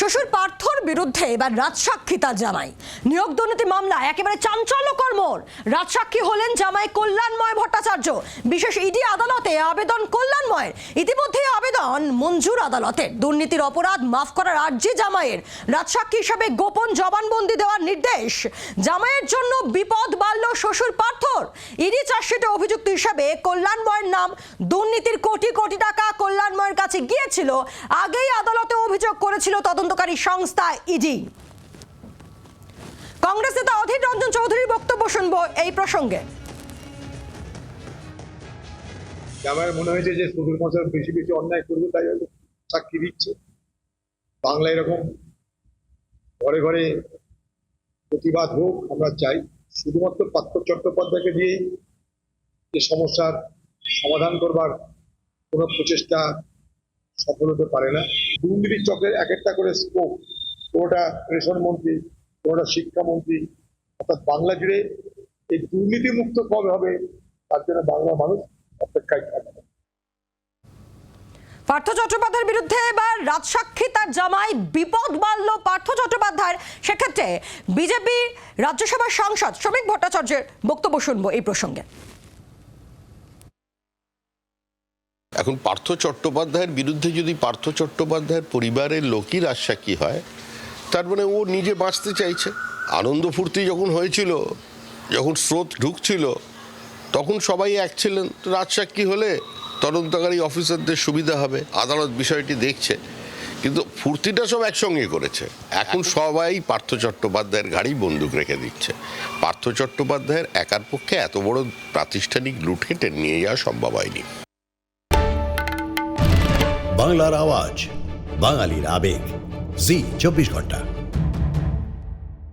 শ্বশুর পার্থর বিরুদ্ধে এবার রাজসাক্ষী তার জামাই। নিয়োগ দুর্নীতি মামলা একেবারে চাঞ্চল্যকর মোড়। রাজসাক্ষী হলেন জামাই কল্যাণময় ভট্টাচার্য। বিশেষ ইডি আদালতে আবেদন কল্যাণময় ইতিমধ্যে আবেদন মঞ্জুর আদালতের দুর্নীতির অপরাধ মাফ করার আর্জি জামাইয়ের। রাজসাক্ষী হিসাবে গোপন জবানবন্দি দেওয়ার নির্দেশ। জামাইয়ের জন্য বিপদ বাড়ল শ্বশুর পার্থর। ইডি চার্জশিটে অভিযুক্ত হিসাবে কল্যাণময়ের নাম। দুর্নীতির কোটি কোটি টাকা কল্যাণময়ের কাছে গিয়েছিল। আগেই আদালতে অভিযোগ করেছিল তদন্তকারী সংস্থা ইডি। কংগ্রেস নেতা অধীর রঞ্জন চৌধুরীর বক্তব্য শুনব এই প্রসঙ্গে। আমার মনে হয়েছে যে শ্বশুর মশাই বেশি বেশি অন্যায় করবে, তাই হয়তো সাক্ষী দিচ্ছে। বাংলা এরকম ঘরে ঘরে প্রতিবাদ হোক, আমরা চাই। শুধুমাত্র পার্থ চট্টোপাধ্যায়কে দিয়ে যে সমস্যার সমাধান করবার কোনো প্রচেষ্টা সফল হতে পারে না। দুর্নীতির চক্রের এক একটা করে স্কোপ কোনোটা রেশন মন্ত্রী কোনোটা শিক্ষামন্ত্রী অর্থাৎ বাংলা জুড়ে এই দুর্নীতি মুক্ত কবে হবে, তার জন্য বাংলা মানুষ অপেক্ষায় থাকবে। পার্থ চট্টোপাধ্যায়ের বিরুদ্ধে এবার রাজসাক্ষী তার জামাই বিপদ বাড়ল পার্থ চট্টোপাধ্যায়ের। সেক্ষেত্রে বিজেপি রাজ্যসভার সাংসদ শ্রমিক ভট্টাচার্যের বক্তব্য শুনব এই প্রসঙ্গে। এখন পার্থ চট্টোপাধ্যায়ের বিরুদ্ধে যদি পার্থ চট্টোপাধ্যায়ের পরিবারের লোকই রাজসাক্ষী হয় তার মানে ও নিজে বাঁচতে চাইছে। আনন্দ ফুর্তি যখন হয়েছিল যখন স্রোত ঢুকছিল তখন সবাই এক ছিলেন। রাজসাক্ষী হলে তদন্তকারী অফিসারদের সুবিধা হবে আদালত বিষয়টি দেখছে। কিন্তু ফুর্তিটা সব একসঙ্গে করেছে। এখন সবাই পার্থ চট্টোপাধ্যায়ের গাড়ি বন্দুক রেখে দিচ্ছে। পার্থ চট্টোপাধ্যায়ের একার পক্ষে এত বড় প্রাতিষ্ঠানিক লুটে নিয়ে যাওয়া সম্ভব হয়নি। বাংলার আওয়াজ বাঙালির আবেগ। জি চব্বিশ ঘণ্টা।